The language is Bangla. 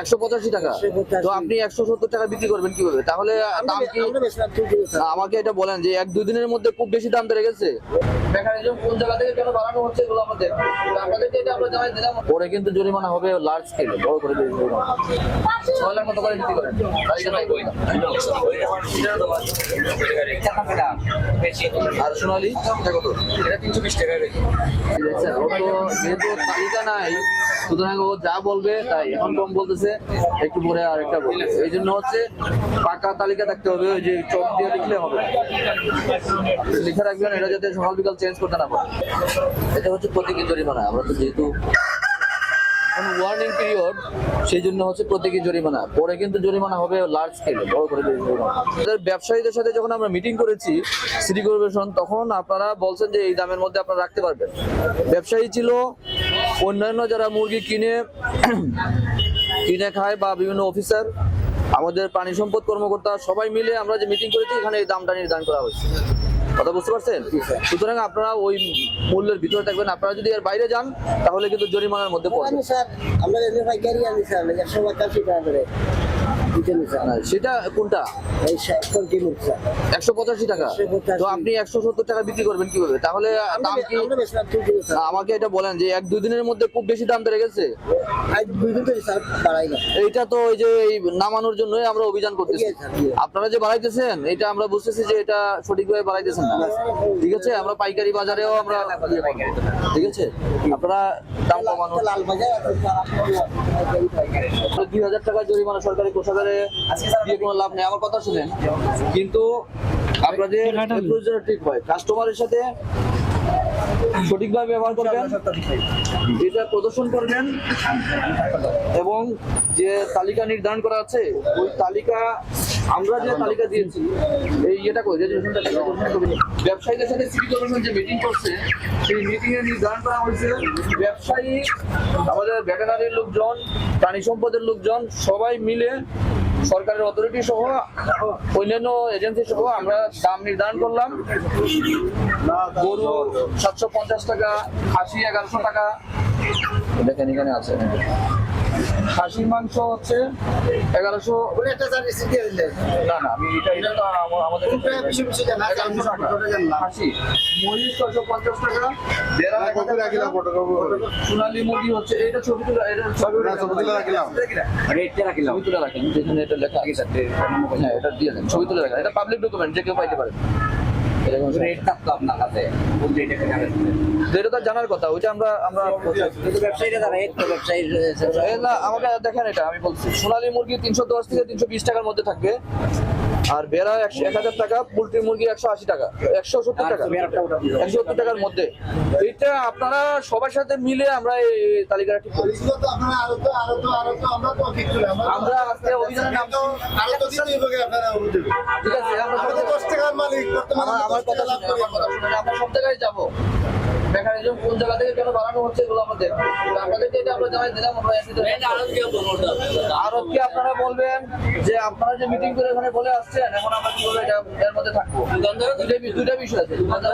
একশো পঁচাশি টাকা। তো আপনি একশো সত্তর টাকা বিক্রি করবেন কীভাবে? তাহলে দাম কি? আমাকে এটা বলেন যে এক দুই দিনের মধ্যে খুব বেশি দাম বেড়ে গেছে? মেকানিজম কোন জায়গা থেকে কেন বাড়ানো হচ্ছে এগুলো আমাদের। আপনাদেরকে এটা আমরা জানাই দিলাম। পরে কিন্তু জরিমানা হবে লার্জ স্কেলে বড় করে। ছয় লাখ মতো করে বিক্রি করেন। আর সোনালি এটা কত? এটা তিনশো বিশ টাকা যেহেতু তালিকা নাই সুতরাং ও যা বলবে তাই। এখন কম বলতেছে, একটু পরে আর একটা বলবে। এই জন্য হচ্ছে পাকা তালিকা থাকতে হবে, ওই যে চক দিয়ে লিখলে হবে। লিখে রাখবেন, এটা যাতে সকাল বিকাল চেঞ্জ করতে না পারে। এটা হচ্ছে প্রতীকী জরিমানা। আমরা তো যেহেতু ওয়ার্নিং পিরিয়ড সেই জন্য হচ্ছে প্রত্যেকই জরিমানা। পরে কিন্তু জরিমানা হবে লার্জ স্কেলে বড় করে। আমাদের ব্যবসায়ীদের সাথে যখন আমরা মিটিং করেছি সিটি কর্পোরেশন তখন আপনারা বলছেন যে এই দামের মধ্যে আপনারা রাখতে পারবেন। ব্যবসায়ী ছিল অন্যান্য যারা মুরগি কিনে কিনে খায় বা বিভিন্ন অফিসার আমাদের প্রাণী সম্পদ কর্মকর্তা সবাই মিলে আমরা যে মিটিং করেছি এখানে এই দামটা নির্ধারণ করা হয়েছে। কথা বুঝতে পারছেন? সুতরাং আপনারা ওই মূল্যের ভিতরে থাকবেন। আপনারা যদি এর বাইরে যান তাহলে কিন্তু জরিমানার মধ্যে পড়বেন স্যার আমরা পাইকারি আনি স্যার একশো পঁচাশি টাকা করে। সেটা কোনটা? একশো পঁচাশি টাকা? তো আপনি একশো সত্তর টাকা বিক্রি করবেন কীভাবে? তাহলে দাম কি? তুলছি স্যার। আমাকে এটা বলেন যে এক দুই দিনের মধ্যে খুব বেশি দাম বেড়ে গেছে? এইটা তো ওই যে এই নামানোর জন্যই আমরা অভিযান করতেছি। আপনারা যে বাড়াইতেছেন এটা আমরা বুঝতেছি যে এটা সঠিকভাবে বাড়াইতেছেন না। ঠিক আছে? আমরা পাইকারি বাজারেও আমরা ঠিক আছে? আপনারা দাম কমানো দুই হাজার টাকা জরিমানা সরকারি কোষাগারে দিয়ে কোনো লাভ নেই। আমার কথা শুনেন। কিন্তু আপনাদের ঠিক হয়। কাস্টমারের সাথে সঠিকভাবে ব্যবহার করবেন এটা প্রদর্শন করবেন এবং যে তালিকা নির্ধারণ করা আছে ওই তালিকা আমরা যে তালিকা দিয়েছি। এই ইয়েটা করে ব্যবসায়ীদের সাথে সিটি কর্পোরেশন যে মিটিং করছে, সেই মিটিং এ নির্ধারণ করা হয়েছে, ব্যবসায়ী, আমাদের ভেটেনারির লোকজন, প্রাণী সম্পদের লোকজন, সবাই মিলে সরকারের অথরিটি সহ, অন্যান্য এজেন্সি সহ আমরা দাম নির্ধারণ করলাম। গরু সাতশো পঞ্চাশ টাকা খাসি এগারোশো টাকা। দেখেন এখানে আছে। খাসির মাংস হচ্ছে এগারোশো। না না আমি এটা এটা তো আমাদের। খাসি ছশো পঞ্চাশ টাকা। সোনালী মুরগি হচ্ছে এটা ছবি তুলে এটা ছবি তুলে রাখেন যেখানে এটা লেখা আছে হ্যাঁ এটা দিয়ে দেন। ছবি তুলে রাখেন এটা পাবলিক ডকুমেন্ট যে কেউ পাইতে পারে। তো জানার কথা। ওইটা আমরা আমরা ব্যবসায়ীরা তারা এক ব্যবসায়ী আমাকে দেখেন এটা আমি বলছি সোনালী মুরগি তিনশো দশ থেকে তিনশো বিশ টাকার মধ্যে থাকবে। আর বেড়া একশো এক হাজার টাকা পোলট্রি মুরগি একশো আশি টাকা একশো সত্তর টাকা। একশো সত্তর টাকার মধ্যে। এটা আপনারা সবার সাথে মিলে আমরা এই তালিকাটা ঠিক করি আমরা আজকে অভিযানের নাম ঠিক আছে আমরা সব- কথা আমার। জায়গায় যাব। মেকানিজম কোন জায়গা থেকে কেন বাড়ানো হচ্ছে এগুলো আমাদের। আপনাদেরকে এটা আমরা জানাই দিলাম আমরা একসাথে- আরবকে আপনারা বলবেন? আপনারা যে মিটিং করে এখানে বলে আসছেন, এখন আমরা কি করে এটা এর মধ্যে থাকব। দুটা বিষয় আছে।